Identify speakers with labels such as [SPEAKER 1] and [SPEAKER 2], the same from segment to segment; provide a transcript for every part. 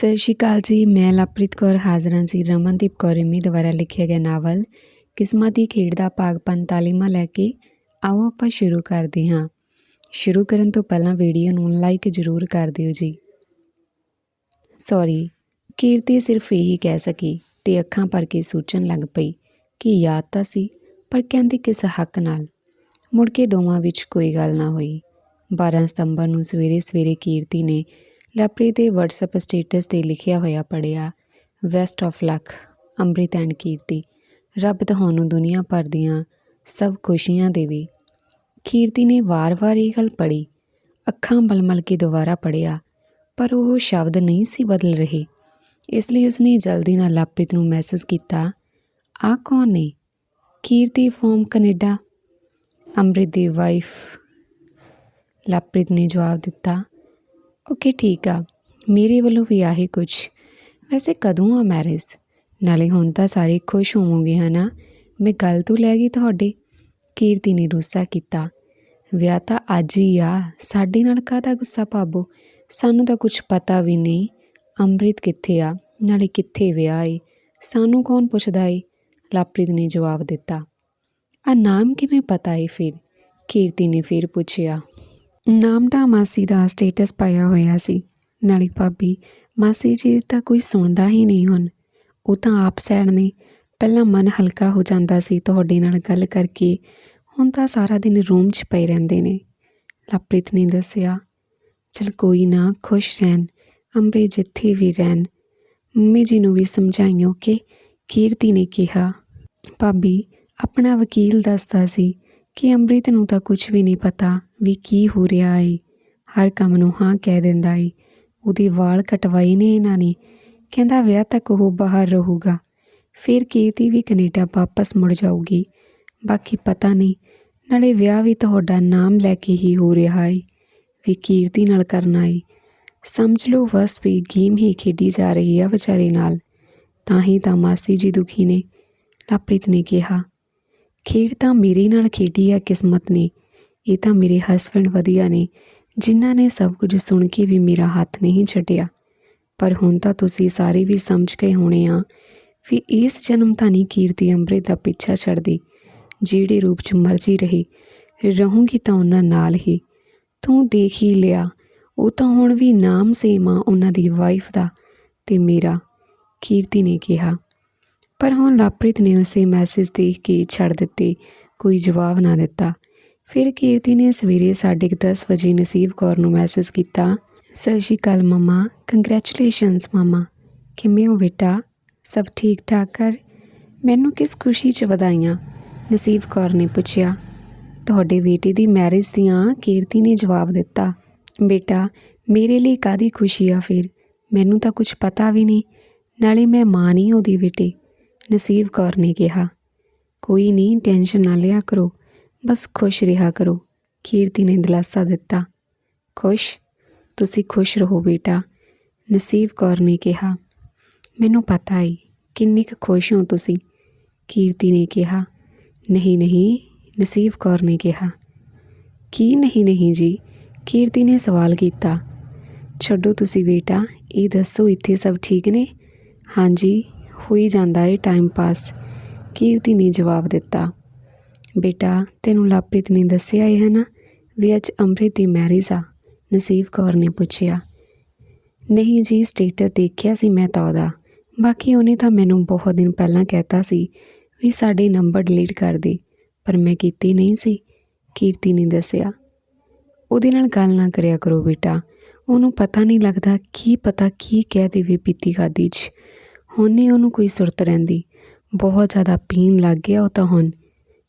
[SPEAKER 1] ਸਤਿ ਸ਼੍ਰੀ ਅਕਾਲ ਜੀ ਮੈਂ ਲਵਪ੍ਰੀਤ ਕੌਰ ਹਾਜ਼ਰਾਂ ਜੀ ਰਮਨਦੀਪ ਕੌਰ ਇਮੀ ਦੁਆਰਾ ਲਿਖਿਆ ਗਿਆ ਨਾਵਲ ਕਿਸਮਤ ਦੀ ਖੇਡ ਦਾ ਭਾਗ 45ਵਾਂ ਲੈ ਕੇ ਆਓ ਆਪਾਂ ਸ਼ੁਰੂ ਕਰਦੇ ਹਾਂ ਸ਼ੁਰੂ ਕਰਨ ਤੋਂ ਪਹਿਲਾਂ ਵੀਡੀਓ ਨੂੰ ਲਾਈਕ ਜ਼ਰੂਰ ਕਰ ਦਿਓ ਜੀ ਸੌਰੀ ਕੀਰਤੀ ਸਿਰਫ ਇਹੀ ਕਹਿ ਸਕੀ ਤੇ ਅੱਖਾਂ ਭਰ ਕੇ ਸੋਚਣ ਲੱਗ ਪਈ ਕਿ ਯਾਦ ਤਾਂ ਸੀ ਪਰ ਕਹਿੰਦੇ ਕਿਸ ਹੱਕ ਨਾਲ ਮੁੜ ਕੇ ਦੋਵਾਂ ਵਿੱਚ ਕੋਈ ਗੱਲ ਨਾ ਹੋਈ 12 ਸਤੰਬਰ ਨੂੰ ਸਵੇਰੇ ਸਵੇਰੇ ਕੀਰਤੀ ਨੇ ਲਵਪ੍ਰੀਤ ਦੇ WhatsApp ਸਟੇਟਸ ਤੇ ਲਿਖਿਆ ਹੋਇਆ ਪੜਿਆ best of luck Amrit and Kirti. ਰੱਬ ਤੁਹਾਨੂੰ ਦੁਨੀਆ ਭਰ ਦੀਆਂ ਸਭ ਖੁਸ਼ੀਆਂ ਦੇਵੇ। ਕੀਰਤੀ ਨੇ ਵਾਰ-ਵਾਰ ਇਹ ਗੱਲ ਪੜ੍ਹੀ। ਅੱਖਾਂ ਮਲਮਲ ਕੇ ਦੁਬਾਰਾ ਪੜਿਆ ਪਰ ਉਹ ਸ਼ਬਦ ਨਹੀਂ ਸੀ ਬਦਲ ਰਹੇ। ਇਸ ਲਈ ਉਸਨੇ ਜਲਦੀ ਨਾਲ ਲਵਪ੍ਰੀਤ ਨੂੰ ਮੈਸੇਜ ਕੀਤਾ ਆ ਕੌਣ ਨੇ? Kirti from Canada? ਅੰਮ੍ਰਿਤ ਦੀ ਵਾਈਫ ਲਵਪ੍ਰੀਤ ਨੇ ਜਵਾਬ ਦਿੱਤਾ ਓਕੇ, ਠੀਕ ਆ। ਮੇਰੇ ਵੱਲੋਂ ਵੀ ਆਹੀ ਕੁਝ ਵੈਸੇ ਕਦੋਂ ਆ ਮੈਰਿਜ? ਨਾਲੇ ਹੁਣ ਤਾਂ ਸਾਰੇ ਖੁਸ਼ ਹੋਵੋਗੇ, ਹਨਾ? ਮੈਂ ਗੱਲ ਤੋਂ ਲੈ ਗਈ ਤੁਹਾਡੇ। ਕੀਰਤੀ ਨੇ ਰੁੱਸਾ ਕੀਤਾ। ਵਿਆਹ ਤਾਂ ਅੱਜ ਹੀ ਆ। ਸਾਡੇ ਨਾਲ ਕਾਹਦਾ ਗੁੱਸਾ ਪਾਬੋ ਸਾਨੂੰ ਤਾਂ ਕੁਝ ਪਤਾ ਵੀ ਨਹੀਂ। ਅੰਮ੍ਰਿਤ ਕਿੱਥੇ ਆ? ਨਾਲੇ ਕਿੱਥੇ ਵਿਆਹ ਏ? ਸਾਨੂੰ ਕੌਣ ਪੁੱਛਦਾ ਏ? ਲਵਪ੍ਰੀਤ ਨੇ ਜਵਾਬ ਦਿੱਤਾ। ਆ ਨਾਮ ਕਿਵੇਂ ਪਤਾ ਏ ਫਿਰ? ਕੀਰਤੀ ਨੇ ਫਿਰ ਪੁੱਛਿਆ। ਨਾਮ ਤਾਂ ਮਾਸੀ ਦਾ ਸਟੇਟਸ ਪਾਇਆ ਹੋਇਆ ਸੀ। ਨਾਲੇ ਭਾਬੀ, ਮਾਸੀ ਜੀ ਤਾਂ ਕੋਈ ਸੁਣਦਾ ਹੀ ਨਹੀਂ ਹੁਣ। ਉਹ ਤਾਂ ਆਪ ਸੈਣ ਨੇ ਪਹਿਲਾਂ ਮਨ ਹਲਕਾ ਹੋ ਜਾਂਦਾ ਸੀ ਤੁਹਾਡੇ ਨਾਲ ਗੱਲ ਕਰਕੇ। ਹੁਣ ਤਾਂ ਸਾਰਾ ਦਿਨ ਰੂਮ 'ਚ ਪਏ ਰਹਿੰਦੇ ਨੇ। ਲਵਪ੍ਰੀਤ ਨੇ ਦੱਸਿਆ, ਚਲ ਕੋਈ ਨਾ, ਖੁਸ਼ ਰਹਿਣ। ਅੰਬੇ ਜਿੱਥੇ ਵੀ ਰਹਿਣ। ਮੰਮੀ ਜੀ ਨੂੰ ਵੀ ਸਮਝਾਈਓ ਕਿ ਕੀਰਤੀ ਨੇ ਕਿਹਾ। ਭਾਬੀ ਆਪਣਾ ਵਕੀਲ ਦੱਸਦਾ ਸੀ ਕਿ ਅੰਮ੍ਰਿਤ ਨੂੰ ਤਾਂ ਕੁਝ ਵੀ ਨਹੀਂ ਪਤਾ ਵੀ ਕੀ ਹੋ ਰਿਹਾ ਏ। ਹਰ ਕੰਮ ਨੂੰ ਹਾਂ ਕਹਿ ਦਿੰਦਾ ਏ। ਉਹਦੇ ਵਾਲ ਕਟਵਾਏ ਨੇ ਇਹਨਾਂ ਨੇ। ਕਹਿੰਦਾ ਵਿਆਹ ਤੱਕ ਉਹ ਬਾਹਰ ਰਹੂਗਾ। ਫਿਰ ਕੀਰਤੀ ਵੀ ਕੈਨੇਡਾ ਵਾਪਸ ਮੁੜ ਜਾਊਗੀ। ਬਾਕੀ ਪਤਾ ਨਹੀਂ, ਨਾਲੇ ਵਿਆਹ ਵੀ ਤੁਹਾਡਾ ਨਾਮ ਲੈ ਕੇ ਹੀ ਹੋ ਰਿਹਾ ਏ। ਵੀ ਕੀਰਤੀ ਨਾਲ ਕਰਨਾ ਏ। ਸਮਝ ਲਓ ਬਸ ਵੀ ਗੇਮ ਹੀ ਖੇਡੀ ਜਾ ਰਹੀ ਆ ਵਿਚਾਰੇ ਨਾਲ। ਤਾਂ ਹੀ ਤਾਂ ਮਾਸੀ ਜੀ ਦੁਖੀ ਨੇ। ਲਾਪ੍ਰੀਤ ਨੇ ਕਿਹਾ ਖੇਡ ਤਾਂ ਮੇਰੇ ਨਾਲ ਖੇਡੀ ਆ, ਕਿਸਮਤ ਨੇ। ਇਹ ਤਾਂ ਮੇਰੇ ਹਸਬੰਡ ਵਧੀਆ ਨੇ, ਜਿਨ੍ਹਾਂ ਨੇ ਸਭ ਕੁਝ ਸੁਣ ਕੇ ਵੀ ਮੇਰਾ ਹੱਥ ਨਹੀਂ ਛੱਡਿਆ। ਪਰ ਹੁਣ ਤਾਂ ਤੁਸੀਂ ਸਾਰੇ ਵੀ ਸਮਝ ਗਏ ਹੋਣੇ ਆ ਵੀ ਇਸ ਜਨਮ ਤਾਂ ਨਹੀਂ ਕੀਰਤੀ ਅੰਮ੍ਰਿਤ ਦਾ ਪਿੱਛਾ ਛੱਡਦੀ। ਜਿਹੜੇ ਰੂਪ 'ਚ ਮਰਜ਼ੀ ਰਹੇ, ਰਹੂੰਗੀ ਤਾਂ ਉਹਨਾਂ ਨਾਲ ਹੀ। ਤੂੰ ਦੇਖ ਹੀ ਲਿਆ, ਉਹ ਤਾਂ ਹੁਣ ਵੀ ਨਾਮ ਸੇਮ ਆ ਉਹਨਾਂ ਦੀ ਵਾਈਫ ਦਾ ਤੇ ਮੇਰਾ, ਕੀਰਤੀ ਨੇ ਕਿਹਾ। ਪਰ ਹੁਣ ਲਵਪ੍ਰੀਤ ਨੇ ਉਸੇ ਮੈਸੇਜ ਦੇਖ ਕੇ ਛੱਡ ਦਿੱਤੇ, ਕੋਈ ਜਵਾਬ ਨਾ ਦਿੱਤਾ। ਫਿਰ ਕੀਰਤੀ ਨੇ ਸਵੇਰੇ 10:30 ਵਜੇ ਨਸੀਬ ਕੌਰ ਨੂੰ ਮੈਸੇਜ ਕੀਤਾ, ਸਤਿ ਸ਼੍ਰੀ ਅਕਾਲ ਮਮਾ ਕੰਗ੍ਰੈਚੁਲੇਸ਼ਨਸ ਮਮਾ। ਕਿਵੇਂ ਹੋ ਬੇਟਾ? ਸਭ ਠੀਕ ਠਾਕ ਕਰ ਮੈਨੂੰ ਕਿਸ ਖੁਸ਼ੀ 'ਚ ਵਧਾਈਆਂ? ਨਸੀਬ ਕੌਰ ਨੇ ਪੁੱਛਿਆ। ਤੁਹਾਡੇ ਬੇਟੇ ਦੀ ਮੈਰਿਜ ਦੀਆਂ ਕੀਰਤੀ ਨੇ ਜਵਾਬ ਦਿੱਤਾ। ਬੇਟਾ, ਮੇਰੇ ਲਈ ਕਾਦੀ ਖੁਸ਼ੀ ਆ ਫਿਰ? ਮੈਨੂੰ ਤਾਂ ਕੁਝ ਪਤਾ ਵੀ ਨਹੀਂ। ਨਾਲੇ ਮੈਂ ਮਾਂ ਨਹੀਂ ਉਹਦੀ ਬੇਟੇ। ਨਸੀਬ ਕੌਰ ਨੇ ਕਿਹਾ, ਕੋਈ ਨਹੀਂ, ਟੈਨਸ਼ਨ ਨਾ ਲਿਆ ਕਰੋ, ਬਸ ਖੁਸ਼ ਰਿਹਾ ਕਰੋ। ਕੀਰਤੀ ਨੇ ਦਿਲਾਸਾ ਦਿੱਤਾ, ਖੁਸ਼? ਤੁਸੀਂ ਖੁਸ਼ ਰਹੋ ਬੇਟਾ। ਨਸੀਬ ਕੌਰ ਨੇ ਕਿਹਾ, ਮੈਨੂੰ ਪਤਾ ਹੈ ਕਿੰਨੀ ਕੁ ਖੁਸ਼ ਹੋ ਤੁਸੀਂ। ਕੀਰਤੀ ਨੇ ਕਿਹਾ, ਨਹੀਂ ਨਹੀਂ, ਨਸੀਬ ਕੌਰ ਨੇ ਕਿਹਾ, ਕੀ ਨਹੀਂ ਨਹੀਂ ਜੀ? ਕੀਰਤੀ ਨੇ ਸਵਾਲ ਕੀਤਾ, ਛੱਡੋ ਤੁਸੀਂ ਬੇਟਾ, ਇਹ ਦੱਸੋ ਇੱਥੇ ਸਭ ਠੀਕ ਨੇ? ਹਾਂਜੀ। ਹੋਈ ਜਾਂਦਾ ਏ ਟਾਈਮ ਪਾਸ ਕੀਰਤੀ ਨੇ ਜਵਾਬ ਦਿੱਤਾ, ਬੇਟਾ, ਤੈਨੂੰ ਲਵਪ੍ਰੀਤ ਨੇ ਦੱਸਿਆ ਹੈ ਨਾ ਵੀ ਅੱਜ ਅੰਮ੍ਰਿਤ ਦੀ ਮੈਰਿਜ ਆ। ਨਸੀਬ ਕੌਰ ਨੇ ਪੁੱਛਿਆ, ਨਹੀਂ ਜੀ ਸਟੇਟਸ ਦੇਖਿਆ ਸੀ ਮੈਂ ਤਾਂ ਉਹਦਾ। ਬਾਕੀ ਉਹਨੇ ਤਾਂ ਮੈਨੂੰ ਬਹੁਤ ਦਿਨ ਪਹਿਲਾਂ ਕਹਿਤਾ ਸੀ ਵੀ ਸਾਡੇ ਨੰਬਰ ਡਿਲੀਟ ਕਰ ਦੇ, ਪਰ ਮੈਂ ਕੀਤੀ ਨਹੀਂ ਸੀ। ਕੀਰਤੀ ਨੇ ਦੱਸਿਆ, ਉਹਦੇ ਨਾਲ ਗੱਲ ਨਾ ਕਰਿਆ ਕਰੋ ਬੇਟਾ। ਉਹਨੂੰ ਪਤਾ ਨਹੀਂ ਲੱਗਦਾ ਕੀ ਪਤਾ ਕੀ ਕਹਿ ਦੇਵੇ ਪੀਤੀ ਖਾਦੀ 'ਚ। ਹੁਣ ਨਹੀਂ ਉਹਨੂੰ ਕੋਈ ਸੁਰਤ ਰਹਿੰਦੀ। ਬਹੁਤ ਜ਼ਿਆਦਾ ਪੀਣ ਲੱਗ ਗਿਆ ਉਹ ਤਾਂ ਹੁਣ।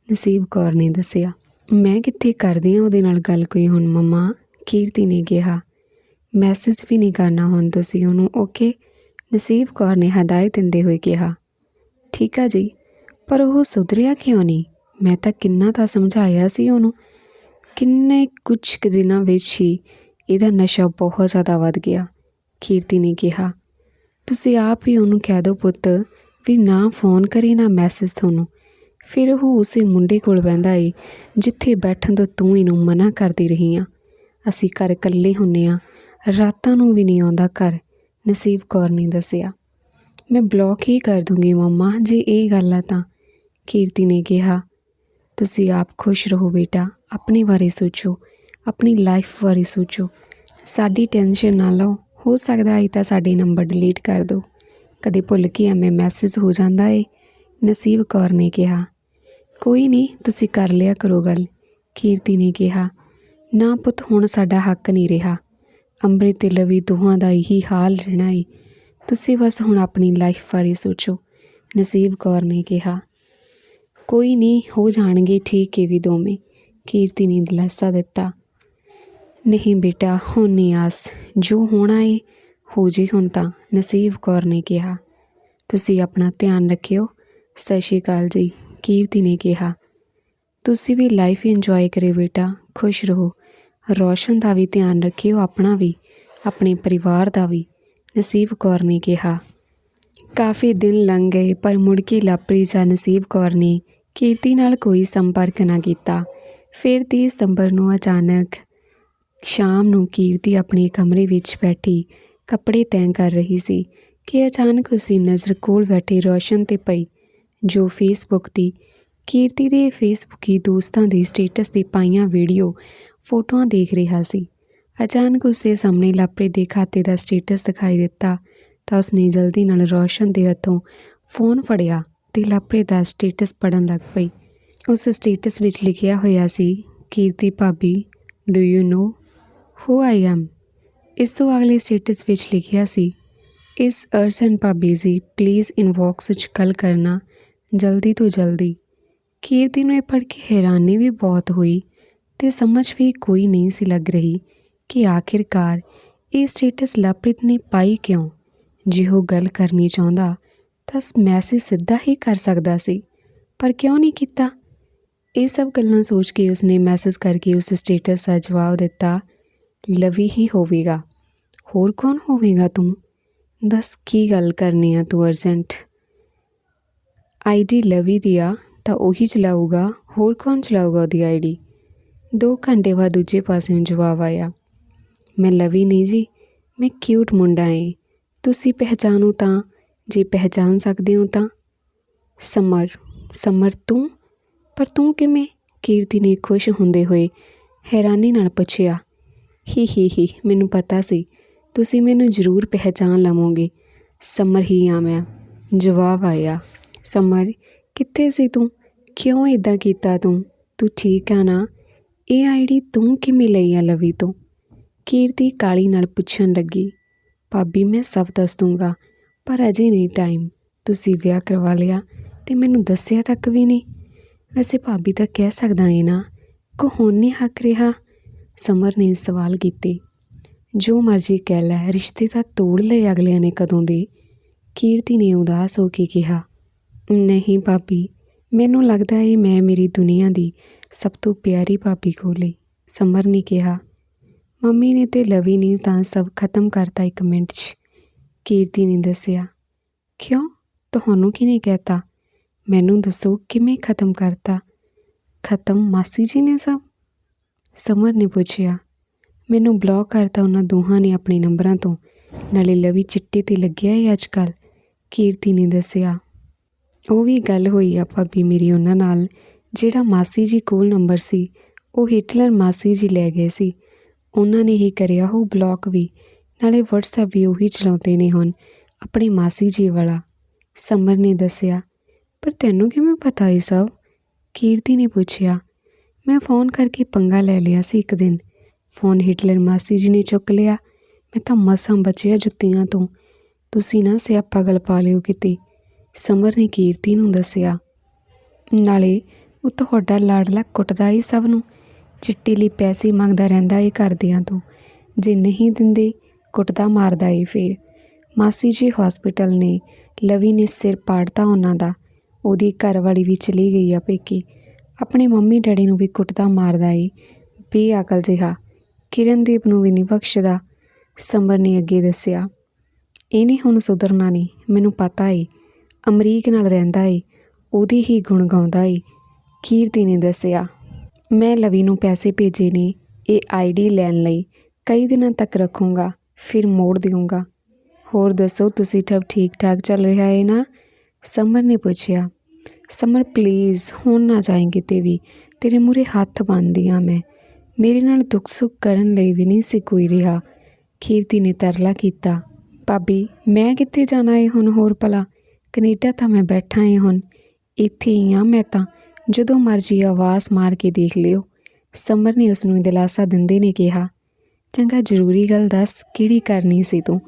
[SPEAKER 1] ਨਸੀਬ ਕੌਰ ਨੇ ਦੱਸਿਆ, ਮੈਂ ਕਿੱਥੇ ਕਰਦੀ ਆ ਉਹਦੇ ਨਾਲ ਗੱਲ ਕੋਈ ਹੁਣ, ਮਮਾ? ਕੀਰਤੀ ਨੇ ਕਿਹਾ। ਮੈਸੇਜ ਵੀ ਨਹੀਂ ਕਰਨਾ ਹੁਣ ਤੁਸੀਂ ਉਹਨੂੰ, ਓਕੇ? ਨਸੀਬ ਕੌਰ ਨੇ ਹਦਾਇਤ ਦਿੰਦੇ ਹੋਏ ਕਿਹਾ। ਠੀਕ ਆ ਜੀ, ਪਰ ਉਹ ਸੁਧਰਿਆ ਕਿਉਂ ਨਹੀਂ ਮੈਂ ਤਾਂ ਕਿੰਨਾ ਤਾਂ ਸਮਝਾਇਆ ਸੀ ਉਹਨੂੰ। ਕਿੰਨੇ ਕੁਝ ਕੁ ਦਿਨਾਂ ਵਿੱਚ ਹੀ ਇਹਦਾ ਨਸ਼ਾ ਬਹੁਤ ਜ਼ਿਆਦਾ ਵੱਧ ਗਿਆ, ਕੀਰਤੀ ਨੇ ਕਿਹਾ। ਤੁਸੀਂ ਆਪ ਹੀ ਉਹਨੂੰ ਕਹਿ ਦਿਓ ਪੁੱਤ ਵੀ ਨਾ ਫੋਨ ਕਰੇ, ਨਾ ਮੈਸੇਜ ਤੁਹਾਨੂੰ। ਫਿਰ ਉਹ ਉਸੇ ਮੁੰਡੇ ਕੋਲ ਬਹਿੰਦਾ ਏ, ਜਿੱਥੇ ਬੈਠਣ ਤੋਂ ਤੂੰ ਇਹਨੂੰ ਮਨਾ ਕਰਦੀ ਰਹੀ ਆ। ਅਸੀਂ ਘਰ ਇਕੱਲੇ ਹੁੰਨੇ ਆ, ਰਾਤਾਂ ਨੂੰ ਵੀ ਨਹੀਂ ਆਉਂਦਾ ਘਰ, ਨਸੀਬ ਕੌਰ ਨੇ ਦੱਸਿਆ। ਮੈਂ ਬਲੌਕ ਹੀ ਕਰ ਦੂੰਗੀ ਮੰਮਾ, ਜੇ ਇਹ ਗੱਲ ਆ ਤਾਂ, ਕੀਰਤੀ ਨੇ ਕਿਹਾ। ਤੁਸੀਂ ਆਪ ਖੁਸ਼ ਰਹੋ ਬੇਟਾ, ਆਪਣੇ ਬਾਰੇ ਸੋਚੋ, ਆਪਣੀ ਲਾਈਫ ਬਾਰੇ ਸੋਚੋ। ਸਾਡੀ ਟੈਨਸ਼ਨ ਨਾ ਲਓ। ਹੋ ਸਕਦਾ ਹੈ ਤਾਂ ਸਾਡੇ ਨੰਬਰ ਡਿਲੀਟ ਕਰ ਦਿਓ। ਕਦੇ ਭੁੱਲ ਕੇ ਐਵੇਂ ਮੈਸੇਜ ਹੋ ਜਾਂਦਾ ਏ, ਨਸੀਬ ਕੌਰ ਨੇ ਕਿਹਾ। ਕੋਈ ਨਹੀਂ, ਤੁਸੀਂ ਕਰ ਲਿਆ ਕਰੋ ਗੱਲ ਕੀਰਤੀ ਨੇ ਕਿਹਾ। ਨਾ ਪੁੱਤ, ਹੁਣ ਸਾਡਾ ਹੱਕ ਨਹੀਂ ਰਿਹਾ। ਅੰਮ੍ਰਿਤ ਤੇ ਲਵੀ ਦੋਹਾਂ ਦਾ ਇਹੀ ਹਾਲ ਰਹਿਣਾ ਏ। ਤੁਸੀਂ ਬਸ ਹੁਣ ਆਪਣੀ ਲਾਈਫ ਬਾਰੇ ਸੋਚੋ, ਨਸੀਬ ਕੌਰ ਨੇ ਕਿਹਾ। ਕੋਈ ਨਹੀਂ, ਹੋ ਜਾਣਗੇ ਠੀਕ ਏ ਵੀ ਦੋਵੇਂ ਕੀਰਤੀ ਨੇ ਦਿਲਾਸਾ ਦਿੱਤਾ। ਨਹੀਂ ਬੇਟਾ, ਹੁਣ ਨਹੀਂ ਆਸ। ਜੋ ਹੋਣਾ ਏ, ਹੋ ਜੇ ਹੁਣ ਤਾਂ, ਨਸੀਬ ਕੌਰ ਨੇ ਕਿਹਾ। ਤੁਸੀਂ ਆਪਣਾ ਧਿਆਨ ਰੱਖਿਓ। ਸਤਿ ਸ਼੍ਰੀ ਅਕਾਲ ਜੀ, ਕੀਰਤੀ ਨੇ ਕਿਹਾ। ਤੁਸੀਂ ਵੀ ਲਾਈਫ ਇੰਜੋਏ ਕਰਿਓ ਬੇਟਾ, ਖੁਸ਼ ਰਹੋ। ਰੋਸ਼ਨ ਦਾ ਵੀ ਧਿਆਨ ਰੱਖਿਓ, ਆਪਣਾ ਵੀ, ਆਪਣੇ ਪਰਿਵਾਰ ਦਾ ਵੀ, ਨਸੀਬ ਕੌਰ ਨੇ ਕਿਹਾ। ਕਾਫੀ ਦਿਨ ਲੰਘ ਗਏ, ਪਰ ਮੁੜ ਕੇ ਲਾਪਰੀ ਜਾਂ ਨਸੀਬ ਕੌਰ ਨੇ ਕੀਰਤੀ ਨਾਲ ਕੋਈ ਸੰਪਰਕ ਨਾ ਕੀਤਾ। ਫਿਰ 30 ਸਤੰਬਰ ਨੂੰ ਅਚਾਨਕ ਸ਼ਾਮ ਨੂੰ ਕੀਰਤੀ ਆਪਣੇ ਕਮਰੇ ਵਿੱਚ ਬੈਠੀ ਕੱਪੜੇ ਤੈਅ ਕਰ ਰਹੀ ਸੀ ਕਿ ਅਚਾਨਕ ਉਸਦੀ ਨਜ਼ਰ ਕੋਲ ਬੈਠੇ ਰੋਸ਼ਨ ਤੇ ਪਈ, ਜੋ ਫੇਸਬੁੱਕ ਦੀ, ਕੀਰਤੀ ਦੇ ਫੇਸਬੁੱਕੀ ਦੋਸਤਾਂ ਦੇ ਸਟੇਟਸ ਤੇ ਪਾਈਆਂ ਵੀਡੀਓ ਫੋਟੋਆਂ ਦੇਖ ਰਿਹਾ ਸੀ। ਅਚਾਨਕ ਉਸਦੇ ਸਾਹਮਣੇ ਲਾਪਰੇ ਦੇ ਖਾਤੇ ਦਾ ਸਟੇਟਸ ਦਿਖਾਈ ਦਿੱਤਾ ਤਾਂ ਉਸਨੇ ਜਲਦੀ ਨਾਲ ਰੋਸ਼ਨ ਦੇ ਹੱਥੋਂ ਫੋਨ ਫੜਿਆ ਤੇ ਲਾਪਰੇ ਦਾ ਸਟੇਟਸ ਪੜਨ ਲੱਗ ਪਈ। ਉਸ ਸਟੇਟਸ ਵਿੱਚ ਲਿਖਿਆ ਹੋਇਆ ਸੀ, ਕੀਰਤੀ ਭਾਬੀ do you know who I am ਇਸ ਤੋਂ ਅਗਲੇ ਸਟੇਟਸ ਵਿੱਚ ਲਿਖਿਆ ਸੀ, ਇਸ ਅਰਸਨ ਭਾਬੀ ਜੀ ਪਲੀਜ਼ ਇਨਵੌਕਸ ਵਿੱਚ ਗੱਲ ਕਰਨਾ, ਜਲਦੀ ਤੋਂ ਜਲਦੀ। ਕੀਰਤੀ ਨੂੰ ਇਹ ਪੜ੍ਹ ਕੇ ਹੈਰਾਨੀ ਵੀ ਬਹੁਤ ਹੋਈ ਤੇ ਸਮਝ ਵੀ ਕੋਈ ਨਹੀਂ ਸੀ ਲੱਗ ਰਹੀ ਕਿ ਆਖਿਰਕਾਰ ਇਹ ਸਟੇਟਸ ਲਵਪ੍ਰੀਤ ਨੇ ਪਾਈ ਕਿਉਂ? ਜੇ ਉਹ ਗੱਲ ਕਰਨੀ ਚਾਹੁੰਦਾ ਤਾਂ ਮੈਸੇਜ ਸਿੱਧਾ ਹੀ ਕਰ ਸਕਦਾ ਸੀ, ਪਰ ਕਿਉਂ ਨਹੀਂ ਕੀਤਾ? ਇਹ ਸਭ ਗੱਲਾਂ ਸੋਚ ਕੇ ਉਸਨੇ ਮੈਸੇਜ ਕਰਕੇ ਉਸ ਸਟੇਟਸ ਦਾ ਜਵਾਬ ਦਿੱਤਾ ਲਵੀ ਹੀ ਹੋਵੇਗਾ। ਹੋਰ ਕੌਣ ਹੋਵੇਗਾ ਤੂੰ? ਦੱਸ ਕੀ ਗੱਲ ਕਰਨੀ ਆ ਤੂੰ ਅਰਜੈਂਟ? ਆਈਡੀ ਲਵੀ ਦੀ ਆ, ਤਾਂ ਉਹੀ ਚਲਾਊਗਾ। ਹੋਰ ਕੌਣ ਚਲਾਊਗਾ ਉਹਦੀ ਆਈਡੀ 2 ਘੰਟੇ ਬਾਅਦ ਦੂਜੇ ਪਾਸਿਓਂ ਜਵਾਬ ਆਇਆ। ਮੈਂ ਲਵੀ ਨਹੀਂ ਜੀ, ਮੈਂ ਕਿਊਟ ਮੁੰਡਾ ਏ। ਤੁਸੀਂ ਪਹਿਚਾਨੋ ਤਾਂ, ਜੇ ਪਹਿਚਾਨ ਸਕਦੇ ਹੋ ਤਾਂ। ਸਮਰ ਸਮਰ ਤੂੰ? ਪਰ ਤੂੰ ਕਿਵੇਂ? ਕੀਰਤੀ ਨੇ ਖੁਸ਼ ਹੁੰਦੇ ਹੋਏ ਹੈਰਾਨੀ ਨਾਲ ਪੁੱਛਿਆ। ਹੀ ਹੀ ਹੀ, ਮੈਨੂੰ ਪਤਾ ਸੀ। ਤੁਸੀਂ ਮੈਨੂੰ ਜ਼ਰੂਰ ਪਹਿਚਾਨ ਲਵੋਗੇ। ਸਮਰ ਹੀ ਆ ਮੈਂ ਜਵਾਬ ਆਇਆ, ਸਮਰ, ਕਿੱਥੇ ਸੀ ਤੂੰ? ਕਿਉਂ ਇਦਾਂ ਕੀਤਾ ਤੂੰ? ਤੂੰ ਠੀਕ ਆ ਨਾ? ਇਹ ਆਈਡੀ ਤੂੰ ਕਿਵੇਂ ਲਈ ਆ ਲਵੀ ਤੋਂ? ਕੀਰਤੀ ਕਾਲੀ ਨਾਲ ਪੁੱਛਣ ਲੱਗੀ, ਭਾਬੀ, ਮੈਂ ਸਭ ਦੱਸ ਦੂੰਗਾ, ਪਰ ਅਜੇ ਨਹੀਂ ਟਾਈਮ ਤੁਸੀਂ ਵਿਆਹ ਕਰਵਾ ਲਿਆ ਤੇ ਮੈਨੂੰ ਦੱਸਿਆ ਤੱਕ ਵੀ ਨਹੀਂ। ਵੈਸੇ ਭਾਬੀ ਤਾਂ ਕਹਿ ਸਕਦਾ ਏ ਨਾ, ਕੋ ਹੁਣ ਨਹੀਂ ਹੱਕ ਰਿਹਾ? ਸਮਰ ਨੇ ਸਵਾਲ ਕੀਤੇ, ਜੋ ਮਰਜ਼ੀ ਕਹਿ ਲੈ, ਰਿਸ਼ਤੇ ਤਾਂ ਤੋੜ ਲਏ ਅਗਲਿਆਂ ਨੇ ਕਦੋਂ ਦੇ? ਕੀਰਤੀ ਨੇ ਉਦਾਸ ਹੋ ਕੇ ਕਿਹਾ, ਨਹੀਂ ਭਾਬੀ, ਮੈਨੂੰ ਲੱਗਦਾ ਹੈ ਮੈਂ ਮੇਰੀ ਦੁਨੀਆ ਦੀ ਸਭ ਤੋਂ ਪਿਆਰੀ ਭਾਬੀ ਕੋਲੇ ਸਮਰ ਨੇ ਕਿਹਾ, ਮੰਮੀ ਨੇ ਤੇ ਲਵੀ ਨੇ ਤਾਂ ਸਭ ਖਤਮ ਕਰਤਾ ਇੱਕ ਮਿੰਟ 'ਚ। ਕੀਰਤੀ ਨੇ ਦੱਸਿਆ, ਕਿਉਂ? ਤੁਹਾਨੂੰ ਕਿਹਨੇ ਕਹਿਤਾ? ਮੈਨੂੰ ਦੱਸੋ ਕਿਵੇਂ ਖਤਮ ਕਰਤਾ? ਖਤਮ ਮਾਸੀ ਜੀ ਨੇ ਸਭ? ਸਮਰ ਨੇ ਪੁੱਛਿਆ, ਮੈਨੂੰ ਬਲੌਕ ਕਰਤਾ ਉਹਨਾਂ ਦੋਹਾਂ ਨੇ ਆਪਣੇ ਨੰਬਰਾਂ ਤੋਂ। ਨਾਲੇ ਲਵੀ ਚਿੱਟੇ ਤੇ ਲੱਗਿਆ ਏ ਅੱਜ ਕੱਲ ਕੀਰਤੀ ਨੇ ਦੱਸਿਆ। ਉਹ ਵੀ ਗੱਲ ਹੋਈ ਆ ਭਾਬੀ ਮੇਰੀ ਉਹਨਾਂ ਨਾਲ, ਜਿਹੜਾ ਮਾਸੀ ਜੀ ਕੋਲ ਨੰਬਰ ਸੀ, ਉਹ ਹਿਟਲਰ ਮਾਸੀ ਜੀ ਲੈ ਗਏ ਸੀ। ਉਹਨਾਂ ਨੇ ਹੀ ਕਰਿਆ ਉਹ ਬਲੌਕ ਵੀ, ਨਾਲੇ WhatsApp ਵੀ ਉਹੀ ਚਲਾਉਂਦੇ ਨੇ ਹੁਣ, ਆਪਣੀ ਮਾਸੀ ਜੀ ਵਾਲਾ। ਸਮਰ ਨੇ ਦੱਸਿਆ, ਪਰ ਤੈਨੂੰ ਕਿਵੇਂ ਪਤਾ ਇਹ ਸਭ? ਕੀਰਤੀ ਨੇ ਪੁੱਛਿਆ ਮੈਂ ਫੋਨ ਕਰਕੇ ਪੰਗਾ ਲੈ ਲਿਆ ਸੀ ਇੱਕ ਦਿਨ। ਫੋਨ ਹਿਟਲਰ ਮਾਸੀ ਜੀ ਨੇ ਚੁੱਕ ਲਿਆ। ਮੈਂ ਤਾਂ ਮਸਾਂ ਬਚਿਆ ਜੁੱਤੀਆਂ ਤੋਂ। ਤੁਸੀਂ ਨਾ ਸਿਆਪਾ ਗਲ ਪਾ ਲਿਓ ਕਿਤੇ। ਸਮਰ ਨੇ ਕੀਰਤੀ ਨੂੰ ਦੱਸਿਆ। ਨਾਲੇ ਉਹ ਤੁਹਾਡਾ ਲਾੜਲਾ ਕੁੱਟਦਾ ਹੀ ਸਭ ਨੂੰ। ਚਿੱਟੀ ਲਈ ਪੈਸੇ ਮੰਗਦਾ ਰਹਿੰਦਾ ਏ ਘਰਦਿਆਂ ਤੋਂ। ਜੇ ਨਹੀਂ ਦਿੰਦੇ, ਕੁੱਟਦਾ ਮਾਰਦਾ ਏ ਫਿਰ। ਮਾਸੀ ਜੀ ਹਸਪੀਟਲ ਨੇ। ਲਵੀ ਨੇ ਸਿਰ ਪਾੜਤਾ ਉਹਨਾਂ ਦਾ। ਉਹਦੀ ਘਰਵਾਲੀ ਵੀ ਚਲੀ ਗਈ ਆ ਪੇਕੀ। ਆਪਣੇ ਮੰਮੀ ਡੈਡੀ ਨੂੰ ਵੀ ਕੁੱਟਦਾ ਮਾਰਦਾ ਏ ਬੇਅਕਲ ਜਿਹਾ ਕਿਰਨਦੀਪ ਨੂੰ ਵੀ ਨਹੀਂ ਬਖਸ਼ਦਾ ਸਮਰ ਨੇ ਅੱਗੇ ਦੱਸਿਆ। ਇਹਨੇ ਹੁਣ ਸੁਧਰਨਾ ਨਹੀਂ, ਮੈਨੂੰ ਪਤਾ ਏ ਅਮਰੀਕ ਨਾਲ ਰਹਿੰਦਾ ਏ ਉਹਦੀ ਹੀ ਗੁਣ ਗਾਉਂਦਾ ਏ ਕੀਰਤੀ ਨੇ ਦੱਸਿਆ। ਮੈਂ ਲਵੀ ਨੂੰ ਪੈਸੇ ਭੇਜੇ ਨੇ, ਇਹ ਆਈਡੀ ਲੈਣ ਲਈ, ਕਈ ਦਿਨਾਂ ਤੱਕ ਰੱਖੂੰਗਾ, ਫਿਰ ਮੋੜ ਦੇਵਾਂਗਾ ਹੋਰ ਦੱਸੋ, ਤੁਸੀਂ ਠੱਬ ਠੀਕ ਠਾਕ ਚੱਲ ਰਿਹਾ ਹੈ ਨਾ? ਸੰਬਰ ਨੇ ਪੁੱਛਿਆ। ਸਮਰ ਪਲੀਜ਼ ਹੁਣ ਨਾ ਜਾਏ ਕਿਤੇ ਵੀ। ਤੇਰੇ ਮੂਰੇ ਹੱਥ ਬੰਨਦੀ ਹਾਂ ਮੈਂ। ਮੇਰੇ ਨਾਲ ਦੁੱਖ ਸੁੱਖ ਕਰਨ ਲਈ ਵੀ ਨਹੀਂ ਸੀ ਕੋਈ ਰਿਹਾ। ਕੀਰਤੀ ਨੇ ਤਰਲਾ ਕੀਤਾ। ਭਾਬੀ, ਮੈਂ ਕਿੱਥੇ ਜਾਣਾ ਏ ਹੁਣ ਹੋਰ ਭਲਾ? ਕੈਨੇਡਾ ਤਾਂ ਮੈਂ ਬੈਠਾ ਏ ਹੁਣ। ਇੱਥੇ ਹੀ ਆ ਮੈਂ ਤਾਂ। ਜਦੋਂ ਮਰਜ਼ੀ ਆਵਾਜ਼ ਮਾਰ ਕੇ ਦੇਖ ਲਿਓ। ਸਮਰ ਨੇ ਉਸ ਨੂੰ ਦਿਲਾਸਾ ਦਿੰਦੇ ਨੇ ਕਿਹਾ। ਚੰਗਾ, ਜ਼ਰੂਰੀ ਗੱਲ ਦੱਸ, ਕਿਹੜੀ ਕਰਨੀ ਸੀ ਤੂੰ?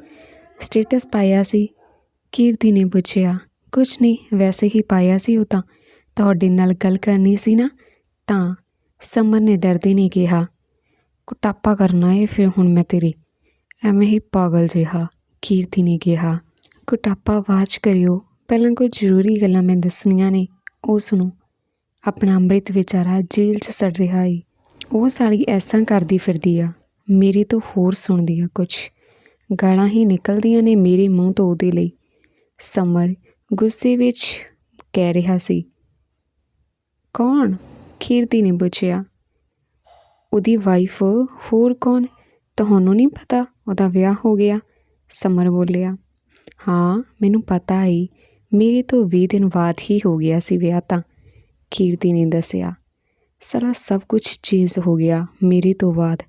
[SPEAKER 1] ਸਟੇਟਸ ਪਾਇਆ ਸੀ। ਕੀਰਤੀ ਨੇ ਪੁੱਛਿਆ। ਕੁਛ ਨਹੀਂ, ਵੈਸੇ ਹੀ ਪਾਇਆ ਸੀ ਉਹ ਤਾਂ। ਤੁਹਾਡੇ ਨਾਲ ਗੱਲ ਕਰਨੀ ਸੀ ਨਾ, ਤਾਂ ਸਮਰ ਨੇ ਡਰਦੇ ਨੇ ਕਿਹਾ। ਕੁਟਾਪਾ ਕਰਨਾ ਏ ਫਿਰ ਹੁਣ ਮੈਂ ਤੇਰੀ। ਐਵੇਂ ਹੀ ਪਾਗਲ ਜਿਹਾ ਕੀਰਤੀ ਨੇ ਕਿਹਾ। ਕੁਟਾਪਾ ਆਵਾਜ਼ ਕਰਿਓ। ਪਹਿਲਾਂ ਕੋਈ ਜ਼ਰੂਰੀ ਗੱਲਾਂ ਮੈਂ ਦੱਸਣੀਆਂ ਨੇ। ਉਹ ਸੁਣੋ। ਆਪਣਾ ਅੰਮ੍ਰਿਤ ਵਿਚਾਰਾ ਜੇਲ੍ਹ 'ਚ ਸੜ ਰਿਹਾ ਏ। ਉਹ ਸਾਲੀ ਐਸਾ ਕਰਦੀ ਫਿਰਦੀ ਆ। ਮੇਰੇ ਤੋਂ ਹੋਰ ਸੁਣਦੀ ਆ ਕੁਛ। ਗਾਲਾਂ ਹੀ ਨਿਕਲਦੀਆਂ ਨੇ ਮੇਰੇ ਮੂੰਹ ਤੋਂ ਉਹਦੇ ਲਈ। ਸਮਰ ਗੁੱਸੇ ਵਿੱਚ ਕਹਿ ਰਿਹਾ ਸੀ, ਕੌਣ ਕੀਰਤੀ ਨੇ ਪੁੱਛਿਆ ਉਹਦੀ ਵਾਈਫ ਹੋਰ ਕੌਣ? ਤੁਹਾਨੂੰ ਨਹੀਂ ਪਤਾ? ਉਹਦਾ ਵਿਆਹ ਹੋ ਗਿਆ। ਸਮਰ ਬੋਲਿਆ, ਹਾਂ, ਮੈਨੂੰ ਪਤਾ ਹੈ ਮੇਰੇ ਤੋਂ 20 ਦਿਨ ਬਾਅਦ ਹੀ ਹੋ ਗਿਆ ਸੀ ਵਿਆਹ ਤਾਂ। ਕੀਰਤੀ ਨੇ ਦੱਸਿਆ, ਸਾਰਾ ਸਭ ਕੁਝ ਚੇਂਜ ਹੋ ਗਿਆ ਮੇਰੇ ਤੋਂ ਬਾਅਦ।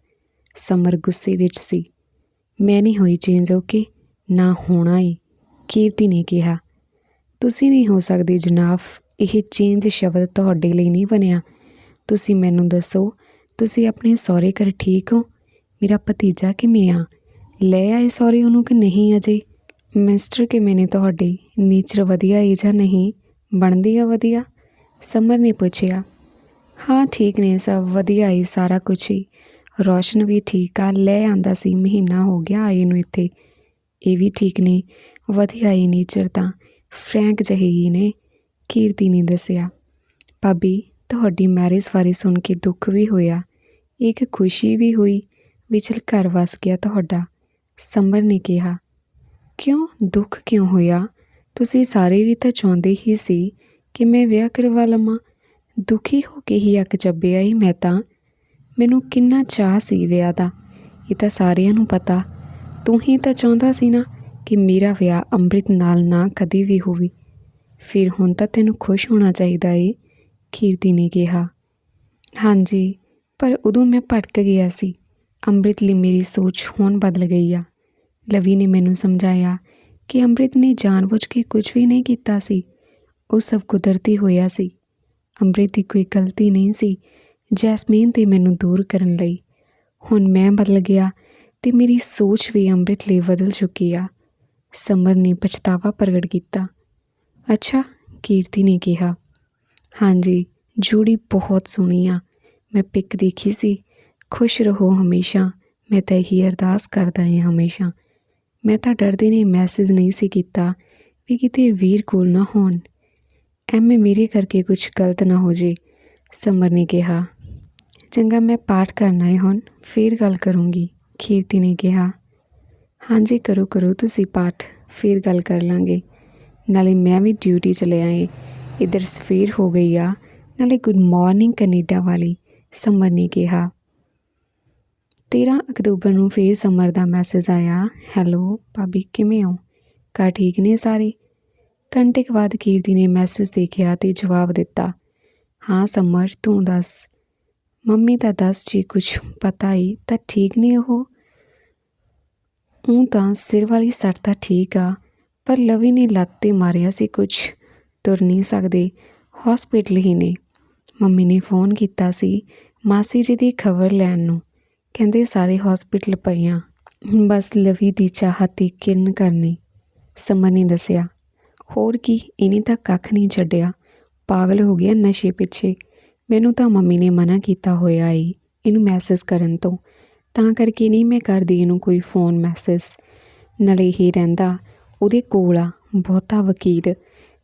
[SPEAKER 1] ਸਮਰ ਗੁੱਸੇ ਵਿੱਚ ਸੀ, ਮੈਂ ਨਹੀਂ ਹੋਈ ਚੇਂਜ ਓਕੇ? ਨਾ ਹੋਣਾ ਹੀ ਕੀਰਤੀ ਨੇ ਕਿਹਾ ਤੁਸੀਂ ਨਹੀਂ ਹੋ ਸਕਦੇ ਜਨਾਬ ਇਹ ਚੇਂਜ ਸ਼ਬਦ ਤੁਹਾਡੇ ਲਈ ਨਹੀਂ ਬਣਿਆ। ਤੁਸੀਂ ਮੈਨੂੰ ਦੱਸੋ, ਤੁਸੀਂ ਆਪਣੇ ਸਹੁਰੇ ਘਰ ਠੀਕ ਹੋ? ਮੇਰਾ ਭਤੀਜਾ ਕਿਵੇਂ ਆ? ਲੈ ਆਏ ਸਹੁਰੇ ਉਹਨੂੰ ਕਿ ਨਹੀਂ ਅਜੇ? ਮਿਸਟਰ ਕਿਵੇਂ ਨੇ ਤੁਹਾਡੇ? ਨੇਚਰ ਵਧੀਆ ਹੈ ਜਾਂ ਨਹੀਂ? ਬਣਦੀ ਆ ਵਧੀਆ? ਸਮਰ ਨੇ ਪੁੱਛਿਆ। ਹਾਂ, ਠੀਕ ਨੇ ਸਭ, ਵਧੀਆ ਹੈ ਸਾਰਾ ਕੁਝ ਹੀ ਰੋਸ਼ਨ ਵੀ ਠੀਕ ਆ, ਲੈ ਆਂਦਾ ਸੀ, ਮਹੀਨਾ ਹੋ ਗਿਆ ਆਏ ਨੂੰ ਇੱਥੇ। ਇਹ ਵੀ ਠੀਕ ਨੇ, ਵਧੀਆ ਹੀ ਨੇਚਰ ਤਾਂ। ਫਰੈਂਕ ਜਹੇਗੀ ਨੇ, ਕੀਰਤੀ ਨੇ ਦੱਸਿਆ। ਭਾਬੀ, ਤੁਹਾਡੀ ਮੈਰਿਜ ਬਾਰੇ ਸੁਣ ਕੇ ਦੁੱਖ ਵੀ ਹੋਇਆ, ਇੱਕ ਖੁਸ਼ੀ ਵੀ ਹੋਈ, ਵਿਚਲ ਘਰ ਵਸ ਗਿਆ ਤੁਹਾਡਾ ਸਮਰ ਨੇ ਕਿਹਾ। ਕਿਉਂ, ਦੁੱਖ ਕਿਉਂ ਹੋਇਆ? ਤੁਸੀਂ ਸਾਰੇ ਵੀ ਤਾਂ ਚਾਹੁੰਦੇ ਹੀ ਸੀ ਕਿ ਮੈਂ ਵਿਆਹ ਕਰਵਾ ਲਵਾਂ। ਦੁਖੀ ਹੋ ਕੇ ਹੀ ਅੱਕ ਚੱਬਿਆ ਹੀ ਮੈਂ ਤਾਂ। ਮੈਨੂੰ ਕਿੰਨਾ ਚਾਹ ਸੀ ਵਿਆਹ ਦਾ, ਇਹ ਤਾਂ ਸਾਰਿਆਂ ਨੂੰ ਪਤਾ। ਤੂੰ ਹੀ ਤਾਂ ਚਾਹੁੰਦਾ ਸੀ ਨਾ ਕਿ ਮੇਰਾ ਵਿਆਹ ਅੰਮ੍ਰਿਤ ਨਾਲ ਨਾ ਕਦੇ ਵੀ ਹੋਵੇ। ਫਿਰ ਹੁਣ ਤਾਂ ਤੈਨੂੰ ਖੁਸ਼ ਹੋਣਾ ਚਾਹੀਦਾ ਏ ਕੀਰਤੀ ਨੇ ਕਿਹਾ। ਹਾਂਜੀ, ਪਰ ਉਦੋਂ ਮੈਂ ਭਟਕ ਗਿਆ ਸੀ। ਅੰਮ੍ਰਿਤ ਲਈ ਮੇਰੀ ਸੋਚ ਹੁਣ ਬਦਲ ਗਈ ਆ। ਲਵੀ ਨੇ ਮੈਨੂੰ ਸਮਝਾਇਆ ਕਿ ਅੰਮ੍ਰਿਤ ਨੇ ਜਾਣਬੁੱਝ ਕੇ ਕੁਝ ਵੀ ਨਹੀਂ ਕੀਤਾ ਸੀ। ਉਹ ਸਭ ਕੁਦਰਤੀ ਹੋਇਆ ਸੀ। ਅੰਮ੍ਰਿਤ ਦੀ ਕੋਈ ਗਲਤੀ ਨਹੀਂ ਸੀ ਜੈਸਮੀਨ ਤੇ ਮੈਨੂੰ ਦੂਰ ਕਰਨ ਲਈ। ਹੁਣ ਮੈਂ ਬਦਲ ਗਿਆ ਤੇ ਮੇਰੀ ਸੋਚ ਵੀ ਅੰਮ੍ਰਿਤ ਲਈ ਬਦਲ ਚੁੱਕੀ ਆ। ਸਮਰ ਨੇ ਪਛਤਾਵਾ ਪ੍ਰਗਟ ਕੀਤਾ। ਅੱਛਾ, ਕੀਰਤੀ ਨੇ ਕਿਹਾ, ਹਾਂਜੀ, ਜੂੜੀ ਬਹੁਤ ਸੋਹਣੀ ਆ। ਮੈਂ ਪਿਕ ਦੇਖੀ ਸੀ। ਖੁਸ਼ ਰਹੋ ਹਮੇਸ਼ਾ। ਮੈਂ ਤਾਂ ਇਹੀ ਅਰਦਾਸ ਕਰਦਾ ਹਾਂ ਹਮੇਸ਼ਾ। ਮੈਂ ਤਾਂ ਡਰਦੇ ਨੇ ਮੈਸੇਜ ਨਹੀਂ ਸੀ ਕੀਤਾ ਵੀ ਕਿਤੇ ਵੀਰ ਕੋਲ ਨਾ ਹੋਣ। ਐਵੇਂ ਮੇਰੇ ਕਰਕੇ ਕੁਝ ਗਲਤ ਨਾ ਹੋ ਜੇ ਸਮਰ ਨੇ ਕਿਹਾ। ਚੰਗਾ, ਮੈਂ ਪਾਠ ਕਰਨਾ ਹੈ ਹੁਣ। ਫੇਰ ਗੱਲ ਕਰੂੰਗੀ, ਕੀਰਤੀ ਨੇ ਕਿਹਾ। ਹਾਂਜੀ, ਕਰੋ ਕਰੋ ਤੁਸੀਂ ਪਾਠ, ਫਿਰ ਗੱਲ ਕਰ ਲਾਂਗੇ। ਨਾਲੇ ਮੈਂ ਵੀ ਡਿਊਟੀ ਚਲੇ ਆਏ ਇਧਰ ਸਫੇਰ ਹੋ ਗਈ ਆ। ਨਾਲੇ ਗੁੱਡ ਮਾਰਨਿੰਗ ਕੈਨੇਡਾ ਵਾਲੀ, ਸਮਰ ਨੇ ਕਿਹਾ। 13 ਅਕਤੂਬਰ ਨੂੰ ਫੇਰ ਸਮਰ ਦਾ ਮੈਸੇਜ ਆਇਆ। ਹੈਲੋ ਭਾਬੀ, ਕਿਵੇਂ ਹੋ? ਘਰ ਠੀਕ ਨੇ ਸਾਰੇ? ਘੰਟੇ ਕੁ ਬਾਅਦ ਕੀਰਤੀ ਨੇ ਮੈਸੇਜ ਦੇਖਿਆ ਤੇ ਜਵਾਬ ਦਿੱਤਾ। ਹਾਂ, ਸਮਰ, ਤੂੰ ਦੱਸ। ਮੰਮੀ ਦਾ ਦੱਸ ਜੀ ਕੁਝ ਪਤਾ ਹੀ ਤਾਂ ਠੀਕ ਨੇ ਉਹ? ਉਹ ਤਾਂ ਸਿਰ ਵਾਲੀ ਸੱਟ ਤਾਂ ਠੀਕ ਆ, ਪਰ ਲਵੀ ਨੇ ਲੱਤ ਤੇ ਮਾਰਿਆ ਸੀ ਕੁਝ ਤੁਰ ਨਹੀਂ ਸਕਦੇ। ਹਸਪੀਟਲ ਹੀ ਨੇ। ਮੰਮੀ ਨੇ ਫੋਨ ਕੀਤਾ ਸੀ ਮਾਸੀ ਜੀ ਦੀ ਖਬਰ ਲੈਣ ਨੂੰ। ਕਹਿੰਦੇ ਸਾਰੇ ਹਸਪੀਟਲ ਪਈਆਂ। ਬਸ ਲਵੀ ਦੀ ਚਾਹਤ ਤੇ ਕਿਰਨ ਕਰਨੀ। ਸਮਰ ਨੇ ਦੱਸਿਆ, ਹੋਰ ਕੀ, ਇਹਨੇ ਤਾਂ ਕੱਖ ਨਹੀਂ ਛੱਡਿਆ। ਪਾਗਲ ਹੋ ਗਿਆ ਨਸ਼ੇ ਪਿੱਛੇ। ਮੈਨੂੰ ਤਾਂ ਮੰਮੀ ਨੇ ਮਨਾ ਕੀਤਾ ਹੋਇਆ ਈ, ਇਹਨੂੰ ਮੈਸੇਜ ਕਰਨ ਤੋਂ। ਤਾਂ ਕਰਕੇ ਨਹੀਂ ਮੈਂ ਕਰਦੀ ਇਹਨੂੰ ਕੋਈ ਫੋਨ ਮੈਸੇਜ ਨਾਲੇ ਹੀ ਰਹਿੰਦਾ, ਉਹਦੇ ਕੋਲ ਆ ਬਹੁਤਾ ਵਕੀਲ।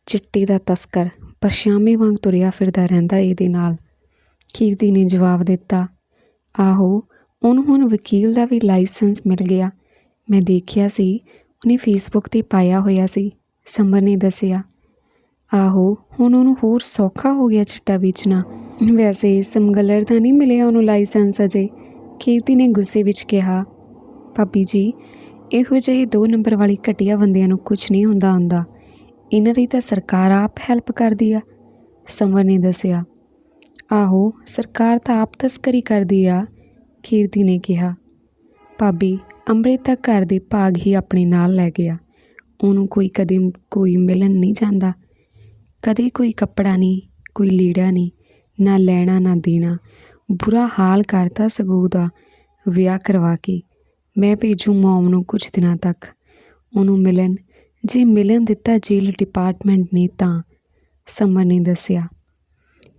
[SPEAKER 1] ਚਿੱਟੇ ਦਾ ਤਸਕਰ ਪਰਸ਼ਾਮੇ ਵਾਂਗ ਤੁਰਿਆ ਫਿਰਦਾ ਰਹਿੰਦਾ ਇਹਦੇ ਨਾਲ। ਕੀਰਤੀ ਨੇ ਜਵਾਬ ਦਿੱਤਾ, ਆਹੋ, ਉਹਨੂੰ ਹੁਣ ਵਕੀਲ ਦਾ ਵੀ ਲਾਇਸੈਂਸ ਮਿਲ ਗਿਆ। ਮੈਂ ਦੇਖਿਆ ਸੀ, ਉਹਨੇ ਫੇਸਬੁੱਕ ਤੇ ਪਾਇਆ ਹੋਇਆ ਸੀ ਸਮਰ ਨੇ ਦੱਸਿਆ। ਆਹੋ, ਹੁਣ ਉਹਨੂੰ ਹੋਰ ਸੌਖਾ ਹੋ ਗਿਆ ਚਿੱਟਾ ਵੇਚਣਾ। ਵੈਸੇ ਸਮਗਲਰ ਦਾ ਨਹੀਂ ਮਿਲਿਆ ਉਹਨੂੰ ਲਾਇਸੈਂਸ ਅਜੇ। ਕੀਰਤੀ ਨੇ ਗੁੱਸੇ ਵਿੱਚ ਕਿਹਾ, ਭਾਬੀ ਜੀ, ਇਹੋ ਜਿਹੇ ਦੋ ਨੰਬਰ ਵਾਲੀ ਘਟੀਆ ਬੰਦਿਆਂ ਨੂੰ ਕੁਝ ਨਹੀਂ ਹੁੰਦਾ ਹੁੰਦਾ। ਇਹਨਾਂ ਲਈ ਤਾਂ ਸਰਕਾਰ ਆਪ ਹੈਲਪ ਕਰਦੀ ਆ। ਸੰਵਰ ਨੇ ਦੱਸਿਆ, ਆਹੋ, ਸਰਕਾਰ ਤਾਂ ਆਪ ਤਸਕਰੀ ਕਰਦੀ ਆ, ਕੀਰਤੀ ਨੇ ਕਿਹਾ। ਭਾਬੀ ਅੰਮ੍ਰਿਤ ਘਰ ਦੇ ਭਾਗ ਹੀ ਆਪਣੇ ਨਾਲ ਲੈ ਗਿਆ। ਉਹਨੂੰ ਕੋਈ ਕਦੇ ਕੋਈ ਮਿਲਣ ਨਹੀਂ ਜਾਂਦਾ। ਕਦੇ ਕੋਈ ਕੱਪੜਾ ਨਹੀਂ, ਕੋਈ ਲੀੜਾ ਨਹੀਂ, ਨਾ ਲੈਣਾ, ਨਾ ਦੇਣਾ। ਬੁਰਾ ਹਾਲ ਕਰਤਾ ਸਗੂ ਦਾ ਵਿਆਹ ਕਰਵਾ ਕੇ ਮੈਂ ਭੇਜੂ ਮੌਮ ਨੂੰ ਕੁਝ ਦਿਨਾਂ ਤੱਕ। ਉਹਨੂੰ ਮਿਲਣ, ਜੇ ਮਿਲਣ ਦਿੱਤਾ ਜੇਲ੍ਹ ਡਿਪਾਰਟਮੈਂਟ ਨੇ ਤਾਂ ਸਮਰ ਨੇ ਦੱਸਿਆ।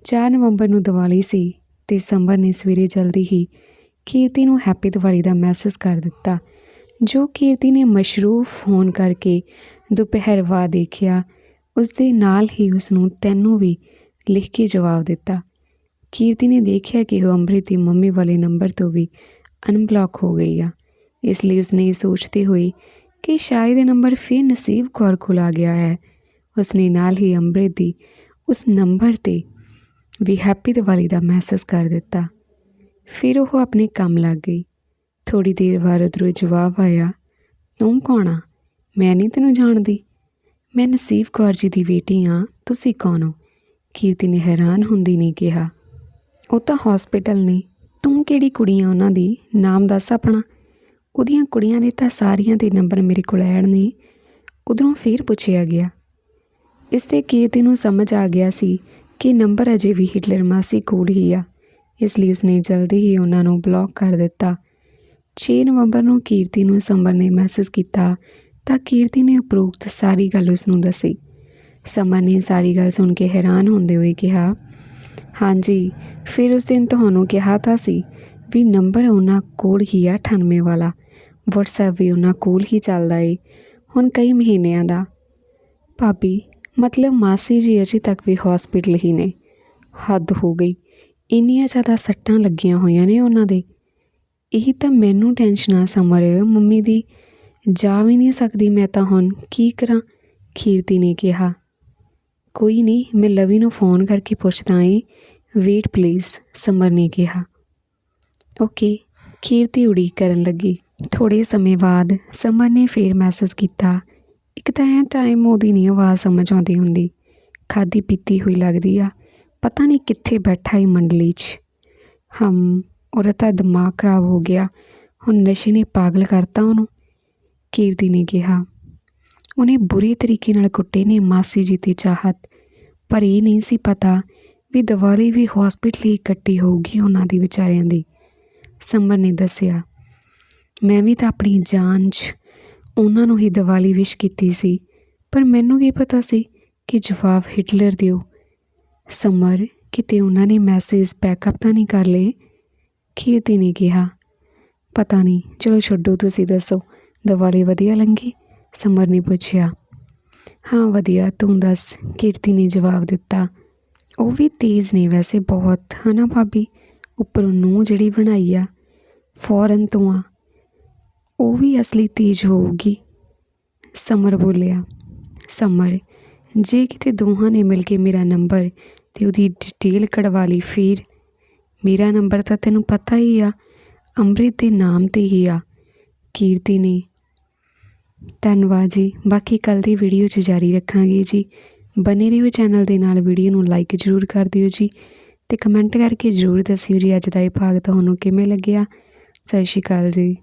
[SPEAKER 1] 4 ਨਵੰਬਰ ਨੂੰ ਦੀਵਾਲੀ ਸੀ ਤੇ ਸਮਰ ਨੇ ਸਵੇਰੇ ਜਲਦੀ ਹੀ ਕੀਰਤੀ ਨੂੰ ਹੈਪੀ ਦੀਵਾਲੀ ਦਾ ਮੈਸੇਜ ਕਰ ਦਿੱਤਾ, ਜੋ ਕੀਰਤੀ ਨੇ ਮਸ਼ਰੂਫ ਹੋਣ ਕਰਕੇ ਦੁਪਹਿਰ ਬਾਅਦ ਦੇਖਿਆ। ਉਸ ਦੇ ਨਾਲ ਹੀ ਉਸ ਨੂੰ ਤੈਨੂੰ ਵੀ ਲਿਖ ਕੇ ਜਵਾਬ ਦਿੱਤਾ। ਕੀਰਤੀ ਨੇ ਦੇਖਿਆ ਕਿ ਉਹ ਅੰਮ੍ਰਿਤ ਦੀ ਮੰਮੀ ਵਾਲੇ ਨੰਬਰ ਤੋਂ ਵੀ ਅਨਬਲੌਕ ਹੋ ਗਈ ਆ। ਇਸ ਲਈ ਉਸਨੇ ਇਹ ਸੋਚਦੇ ਹੋਏ ਕਿ ਸ਼ਾਇਦ ਇਹ ਨੰਬਰ ਫਿਰ ਨਸੀਬ ਕੌਰ ਕੋਲ ਆ ਗਿਆ ਹੈ। ਉਸਨੇ ਨਾਲ ਹੀ ਅੰਮ੍ਰਿਤ ਦੀ ਉਸ ਨੰਬਰ ਤੇ ਵੀ ਹੈਪੀ ਦੀਵਾਲੀ ਦਾ ਮੈਸੇਜ ਕਰ ਦਿੱਤਾ। ਫਿਰ ਉਹ ਆਪਣੇ ਕੰਮ ਲੱਗ ਗਈ। ਥੋੜੀ ਦੇਰ ਬਾਅਦ ਉੱਧਰੋਂ ਜਵਾਬ ਆਇਆ, ਤੂੰ ਕੌਣ ਆ? ਮੈਂ ਨਹੀਂ ਤੈਨੂੰ ਜਾਣਦੀ। ਮੈਂ ਨਸੀਬ ਕੌਰ ਜੀ ਦੀ ਬੇਟੀ ਆ ਤੁਸੀਂ ਕੌਣ ਹੋ? ਕੀਰਤੀ ਨੇ ਹੈਰਾਨ ਹੁੰਦੀ ਨੇ ਕਿਹਾ। ਉਹ ਤਾਂ ਹਸਪੀਟਲ ਨੇ। ਤੂੰ ਕਿਹੜੀ ਕੁੜੀ ਆ ਉਹਨਾਂ ਦੀ? ਨਾਮ ਦੱਸ ਆਪਣਾ। ਉਹਦੀਆਂ ਕੁੜੀਆਂ ਦੇ ਤਾਂ ਸਾਰੀਆਂ ਦੇ ਨੰਬਰ ਮੇਰੇ ਕੋਲ ਐਡ ਨੇ। ਉਧਰੋਂ ਫੇਰ ਪੁੱਛਿਆ ਗਿਆ। ਇਸ ਤੇ ਕੀਰਤੀ ਨੂੰ ਸਮਝ ਆ ਗਿਆ ਸੀ ਕਿ ਨੰਬਰ ਅਜੇ ਵੀ ਹਿਟਲਰ ਮਾਸੀ ਕੋਲ ਹੀ ਆ। ਇਸ ਲਈ ਉਸਨੇ ਜਲਦੀ ਹੀ ਉਹਨਾਂ ਨੂੰ ਬਲੌਕ ਕਰ ਦਿੱਤਾ। 6 ਨਵੰਬਰ ਨੂੰ ਕੀਰਤੀ ਨੂੰ ਸਮਰ ਨੇ ਮੈਸੇਜ ਕੀਤਾ ਤਾਂ ਕੀਰਤੀ ਨੇ ਉਪਰੋਕਤ ਸਾਰੀ ਗੱਲ ਉਸ ਨੂੰ ਦੱਸੀ। ਸਮਰ ਨੇ ਸਾਰੀ ਗੱਲ ਸੁਣ ਕੇ ਹੈਰਾਨ ਹੁੰਦੇ ਹੋਏ ਕਿਹਾ ਹਾਂਜੀ, ਫਿਰ ਉਸ ਦਿਨ ਤੁਹਾਨੂੰ ਕਿਹਾ ਤਾਂ ਸੀ ਵੀ ਨੰਬਰ ਉਹਨਾਂ ਕੋਲ ਹੀ ਆ 98 ਵਾਲਾ। WhatsApp ਵੀ ਉਹਨਾਂ ਕੋਲ ਹੀ ਚੱਲਦਾ ਏ, ਹੁਣ ਕਈ ਮਹੀਨਿਆਂ ਦਾ। ਭਾਬੀ, ਮਤਲਬ ਮਾਸੀ ਜੀ ਅਜੇ ਤੱਕ ਵੀ ਹਸਪੀਟਲ ਹੀ ਨੇ। ਹੱਦ ਹੋ ਗਈ, ਇੰਨੀਆਂ ਜ਼ਿਆਦਾ ਸੱਟਾਂ ਲੱਗੀਆਂ ਹੋਈਆਂ ਨੇ ਉਹਨਾਂ ਦੇ। ਇਹੀ ਤਾਂ ਮੈਨੂੰ ਟੈਨਸ਼ਨ ਆ ਸਮਰ, ਮੰਮੀ ਦੀ। ਜਾ ਵੀ ਨਹੀਂ ਸਕਦੀ ਮੈਂ ਤਾਂ ਹੁਣ, ਕੀ ਕਰਾਂ? ਖੀਰਤੀ ਨੇ ਕਿਹਾ। ਕੋਈ ਨਹੀਂ ਮੈਂ ਲਵੀ ਨੂੰ ਫੋਨ ਕਰਕੇ ਪੁੱਛਦਾ ਏ। ਵੇਟ ਪਲੀਜ਼ ਸਮਰ ਨੇ ਕਿਹਾ। ਓਕੇ ਕੀਰਤੀ ਉਡੀਕ ਕਰਨ ਲੱਗੀ। ਥੋੜੇ ਸਮੇਂ ਬਾਅਦ ਸਮਰ ਨੇ ਫੇਰ ਮੈਸੇਜ ਕੀਤਾ। ਇੱਕ ਤਾਂ ਐ ਟਾਈਮ ਉਹਦੀ ਨਹੀਂ ਆਵਾਜ਼ ਸਮਝ ਆਉਂਦੀ ਹੁੰਦੀ। ਖਾਦੀ ਪੀਤੀ ਹੋਈ ਲੱਗਦੀ ਆ। ਪਤਾ ਨਹੀਂ ਕਿੱਥੇ ਬੈਠਾ ਹੀ ਮੰਡਲੀ 'ਚ। ਹਮ ਔਰਤ ਦਾ ਦਿਮਾਗ ਖਰਾਬ ਹੋ ਗਿਆ। ਹੁਣ ਨਸ਼ੇ ਨੇ ਪਾਗਲ ਕਰਤਾ ਉਹਨੂੰ। ਕੀਰਤੀ ਨੇ ਕਿਹਾ। ਉਹਨੇ ਬੁਰੇ ਤਰੀਕੇ ਨਾਲ ਕੁੱਟੇ ਨੇ ਮਾਸੀ ਜੀ ਦੀ ਚਾਹਤ। ਪਰ ਇਹ ਨਹੀਂ ਸੀ ਪਤਾ ਵੀ ਦਿਵਾਲੀ ਵੀ ਹਸਪੀਟਲ ਹੀ ਕੱਟੀ ਹੋਊਗੀ ਉਹਨਾਂ ਦੀ ਵਿਚਾਰਿਆਂ ਦੀ। ਸਮਰ ਨੇ ਦੱਸਿਆ, ਮੈਂ ਵੀ ਤਾਂ ਆਪਣੀ ਜਾਨ 'ਚ ਉਹਨਾਂ ਨੂੰ ਹੀ ਦੀਵਾਲੀ ਵਿਸ਼ ਕੀਤੀ ਸੀ, ਪਰ ਮੈਨੂੰ ਕੀ ਪਤਾ ਸੀ ਕਿ ਜਵਾਬ ਹਿਟਲਰ ਦਿਓ। ਸਮਰ ਕਿਤੇ ਉਹਨਾਂ ਨੇ ਮੈਸੇਜ ਬੈਕਅਪ ਤਾਂ ਨਹੀਂ ਕਰ ਲਏ? ਕੀਰਤੀ ਨੇ ਕਿਹਾ। ਪਤਾ ਨਹੀਂ, ਚਲੋ ਛੱਡੋ ਤੁਸੀਂ ਦੱਸੋ, ਦੀਵਾਲੀ ਵਧੀਆ ਲੰਗੀ ਸਮਰ ਨੇ ਪੁੱਛਿਆ, ਹਾਂ ਵਧੀਆ, ਤੂੰ ਦੱਸ, ਕੀਰਤੀ ਨੇ ਜਵਾਬ ਦਿੱਤਾ। ਉਹ ਵੀ ਤੇਜ਼ ਨੇ ਵੈਸੇ ਬਹੁਤ, ਹਨਾ ਭਾਬੀ? ਉੱਪਰੋਂ ਨੂੰ ਜਿਹੜੀ ਬਣਾਈ ਆ, ਫੌਰਨ ਤੋਂ ਆ। ਉਹ ਵੀ ਅਸਲੀ ਤੇਜ਼ ਹੋਊਗੀ। ਸਮਰ ਬੋਲਿਆ, ਸਮਰ, ਜੇ ਕਿਤੇ ਦੋਹਾਂ ਨੇ ਮਿਲ ਕੇ ਮੇਰਾ ਨੰਬਰ ਤੇ ਉਹਦੀ ਡਿਟੇਲ ਕਢਵਾ ਲਈ ਫਿਰ? ਮੇਰਾ ਨੰਬਰ ਤਾਂ ਤੈਨੂੰ ਪਤਾ ਹੀ ਆ, ਅੰਮ੍ਰਿਤ ਦੇ ਨਾਮ ਤੇ ਹੀ ਆ। ਕੀਰਤੀ ਨੇ ਧੰਨਵਾਦ ਜੀ। ਬਾਕੀ ਕੱਲ ਦੀ ਵੀਡੀਓ 'ਚ ਜਾਰੀ ਰੱਖਾਂਗੇ ਜੀ। ਬਨੇ ਰਹੋ ਚੈਨਲ ਦੇ ਨਾਲ ਵੀਡੀਓ ਨੂੰ ਲਾਈਕ ਜ਼ਰੂਰ ਕਰ ਦਿਓ ਜੀ ਤੇ ਕਮੈਂਟ ਕਰਕੇ ਜ਼ਰੂਰ ਦੱਸਿਓ ਜੀ ਅੱਜ ਦਾ ਇਹ ਭਾਗ ਤੁਹਾਨੂੰ ਕਿਵੇਂ ਲੱਗਿਆ। ਸਤਿ ਸ਼੍ਰੀ ਅਕਾਲ ਜੀ।